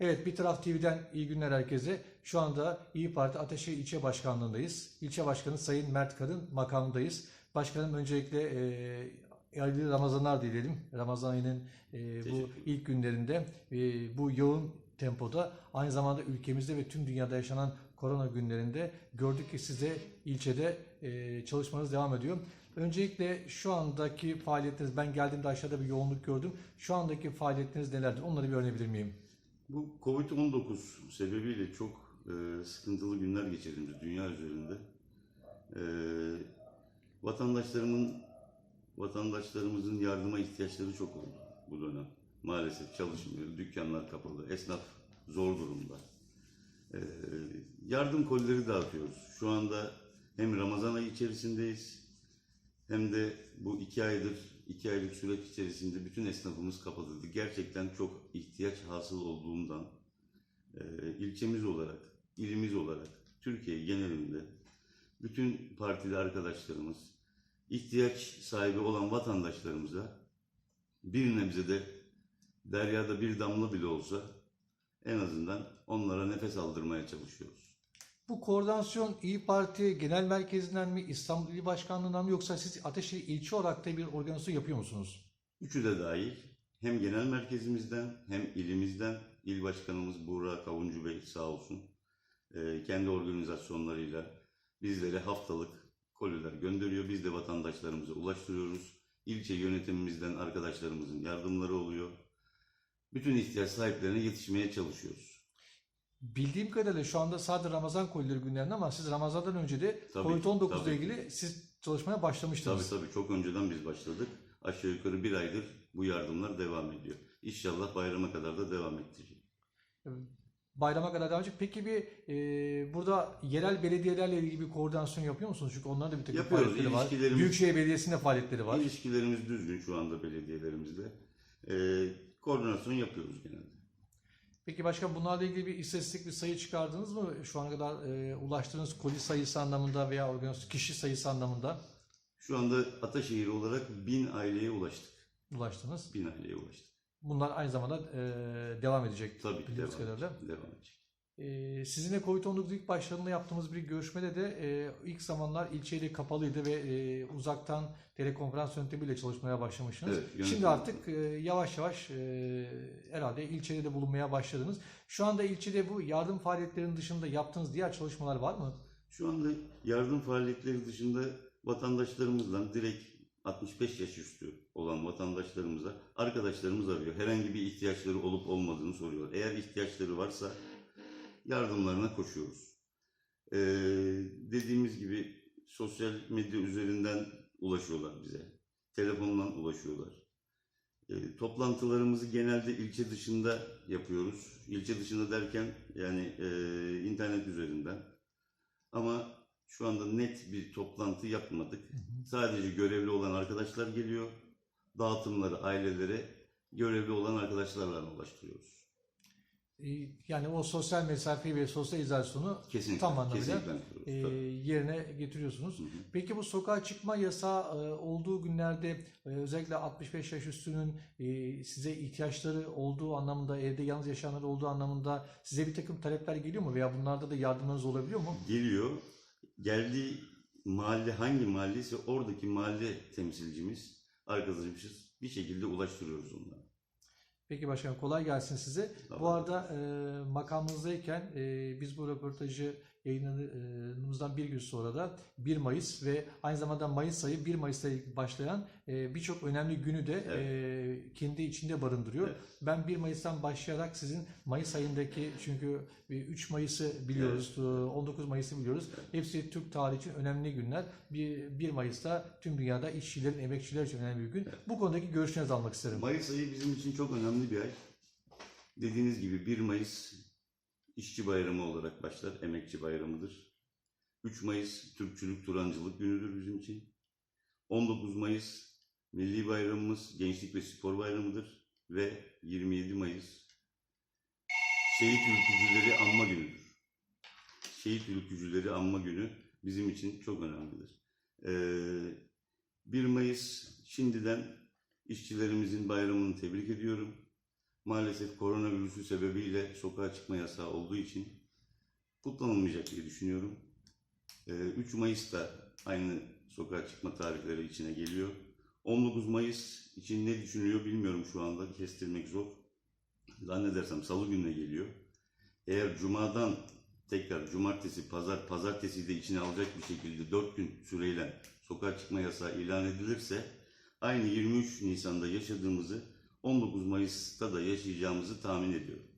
Evet, Bir Taraf TV'den iyi günler herkese. Şu anda İyi Parti Ateşehir İlçe Başkanlığındayız. İlçe Başkanı Sayın Mert Karın makamındayız. Başkanım öncelikle e, hayırlı Ramazanlar dileyelim. Ramazan ayının e, bu ilk günlerinde e, bu yoğun tempoda aynı zamanda ülkemizde ve tüm dünyada yaşanan korona günlerinde gördük ki size ilçede e, çalışmanız devam ediyor. Öncelikle şu andaki faaliyetleriniz, ben geldiğimde aşağıda bir yoğunluk gördüm. Şu andaki faaliyetleriniz nelerdir? Onları bir öğrenebilir miyim? Bu Covid-19 sebebiyle çok e, sıkıntılı günler geçirdiğimiz dünya üzerinde e, vatandaşlarımın vatandaşlarımızın yardıma ihtiyaçları çok oldu bu dönem. Maalesef çalışmıyor, dükkanlar kapalı, esnaf zor durumda. E, yardım kolileri dağıtıyoruz. Şu anda hem Ramazan ayı içerisindeyiz hem de bu iki aydır, iki aylık süreç içerisinde bütün esnafımız kapatıldı. Gerçekten çok ihtiyaç hasıl olduğundan e, ilçemiz olarak, ilimiz olarak, Türkiye genelinde bütün partili arkadaşlarımız, ihtiyaç sahibi olan vatandaşlarımıza bir nebze de deryada bir damla bile olsa en azından onlara nefes aldırmaya çalışıyoruz. Bu koordinasyon İyi Parti Genel Merkezi'nden mi, İstanbul İl Başkanlığı'ndan mı yoksa siz Ateşehir ilçe olarak da bir organizasyon yapıyor musunuz? Üçü de dahil hem genel merkezimizden hem ilimizden il başkanımız Buğra Kavuncu Bey sağ olsun e, kendi organizasyonlarıyla bizlere haftalık koliler gönderiyor. Biz de vatandaşlarımıza ulaştırıyoruz. İlçe yönetimimizden arkadaşlarımızın yardımları oluyor. Bütün ihtiyaç sahiplerine yetişmeye çalışıyoruz. Bildiğim kadarıyla şu anda sadece Ramazan kolileri günlerinde ama siz Ramazan'dan önce de Tabii, COVID-19 ile tabii. ilgili siz çalışmaya Tabii başlamıştınız. tabii çok önceden biz başladık. Aşağı yukarı bir aydır bu yardımlar devam ediyor. İnşallah bayrama kadar da devam edecek. Bayrama kadar devam edecek. Peki bir e, burada yerel belediyelerle ilgili bir koordinasyon yapıyor musunuz? Çünkü onların da bir takım Yapıyoruz, faaliyetleri var. ilişkilerimiz- Büyükşehir Belediyesi'nde faaliyetleri var. İlişkilerimiz düzgün şu anda belediyelerimizle. Ee, koordinasyon yapıyoruz genelde. Peki başkan bunlarla ilgili bir istatistik bir sayı çıkardınız mı? Şu ana kadar e, ulaştığınız koli sayısı anlamında veya organizasyon kişi sayısı anlamında Şu anda Ataşehir olarak bin aileye ulaştık. ulaştınız. Bin aileye ulaştık. Bunlar aynı zamanda e, devam edecek. Tabii devam edecek. Devam edecek. E, sizinle Covid-19 ilk başlarında yaptığımız bir görüşmede de e, ilk zamanlar ilçeyle kapalıydı ve e, uzaktan telekonferans yöntemiyle çalışmaya başlamışsınız. Evet, yönetim- Şimdi artık e, yavaş yavaş e, herhalde ilçede de bulunmaya başladınız. Şu anda ilçede bu yardım faaliyetlerinin dışında yaptığınız diğer çalışmalar var mı? Şu anda yardım faaliyetleri dışında vatandaşlarımızdan direkt 65 yaş üstü olan vatandaşlarımıza arkadaşlarımız arıyor. Herhangi bir ihtiyaçları olup olmadığını soruyorlar. Eğer ihtiyaçları varsa yardımlarına koşuyoruz. Ee, dediğimiz gibi sosyal medya üzerinden ulaşıyorlar bize. Telefondan ulaşıyorlar. Ee, toplantılarımızı genelde ilçe dışında yapıyoruz. İlçe dışında derken yani e, internet üzerinden. Ama şu anda net bir toplantı yapmadık. Sadece görevli olan arkadaşlar geliyor. Dağıtımları ailelere görevli olan arkadaşlarla ulaştırıyoruz. E, yani o sosyal mesafeyi ve sosyal izolasyonu Kesinlikle. tam anlamıyla kesinlikle e, yerine getiriyorsunuz. Hı hı. Peki bu sokağa çıkma yasağı e, olduğu günlerde e, özellikle 65 yaş üstünün e, size ihtiyaçları olduğu anlamında, evde yalnız yaşayanlar olduğu anlamında size bir takım talepler geliyor mu? Veya bunlarda da yardımlarınız olabiliyor mu? Geliyor. Geldiği mahalle hangi mahalleyse oradaki mahalle temsilcimiz, arkadaşımız bir şekilde ulaştırıyoruz onlara. Peki başkanım kolay gelsin size. Bu Tamam. arada e, makamınızdayken e, biz bu röportajı yayınladığımızdan bir gün sonra da 1 Mayıs ve aynı zamanda Mayıs ayı 1 Mayıs'ta başlayan e, birçok önemli günü de e, kendi içinde barındırıyor. Evet. Ben 1 Mayıs'tan başlayarak sizin Mayıs ayındaki çünkü e, 3 Mayıs'ı biliyoruz, e, 19 Mayıs'ı biliyoruz. Hepsi Türk tarihi için önemli günler. 1, 1 Mayıs'ta tüm dünyada işçilerin, emekçiler için önemli bir gün. Bu konudaki görüşlerinizi almak isterim. Mayıs ayı bizim için çok önemli bir ay. Dediğiniz gibi 1 Mayıs işçi bayramı olarak başlar, emekçi bayramıdır. 3 Mayıs Türkçülük Turancılık günüdür bizim için. 19 Mayıs Milli Bayramımız Gençlik ve Spor Bayramıdır. Ve 27 Mayıs Şehit Ülkücüleri Anma Günüdür. Şehit Ülkücüleri Anma Günü bizim için çok önemlidir. Ee, 1 Mayıs şimdiden işçilerimizin bayramını tebrik ediyorum. Maalesef koronavirüsü sebebiyle sokağa çıkma yasağı olduğu için kutlanılmayacak diye düşünüyorum. Ee, 3 Mayıs'ta aynı sokağa çıkma tarihleri içine geliyor. 19 Mayıs için ne düşünülüyor bilmiyorum şu anda. Kestirmek zor. Zannedersem salı gününe geliyor. Eğer cumadan tekrar cumartesi, pazar, pazartesi de içine alacak bir şekilde 4 gün süreyle sokağa çıkma yasağı ilan edilirse aynı 23 Nisan'da yaşadığımızı 19 Mayıs'ta da yaşayacağımızı tahmin ediyorum.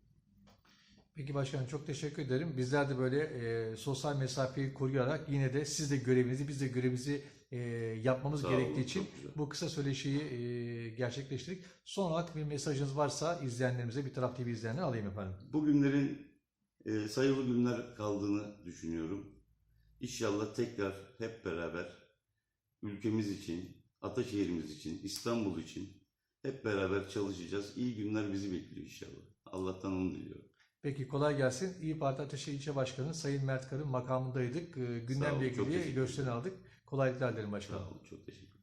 Peki başkanım çok teşekkür ederim. Bizler de böyle e, sosyal mesafeyi koruyarak yine de siz de görevinizi biz de görevimizi e, yapmamız Sağ gerektiği olun, için bu kısa söyleşiyi e, gerçekleştirdik. Son olarak bir mesajınız varsa izleyenlerimize bir taraf TV izleyenler alayım efendim. Bugünlerin e, sayılı günler kaldığını düşünüyorum. İnşallah tekrar hep beraber ülkemiz için, Ataşehir'imiz için, İstanbul için hep beraber çalışacağız. İyi günler bizi bekliyor inşallah. Allah'tan onu diliyorum. Peki kolay gelsin. İyi Parti Ateşehir İlçe Başkanı Sayın Mert Kar'ın makamındaydık. Gündemle ilgili gösterini aldık. Kolaylıklar dilerim başkanım. Sağ olun, çok teşekkür ederim.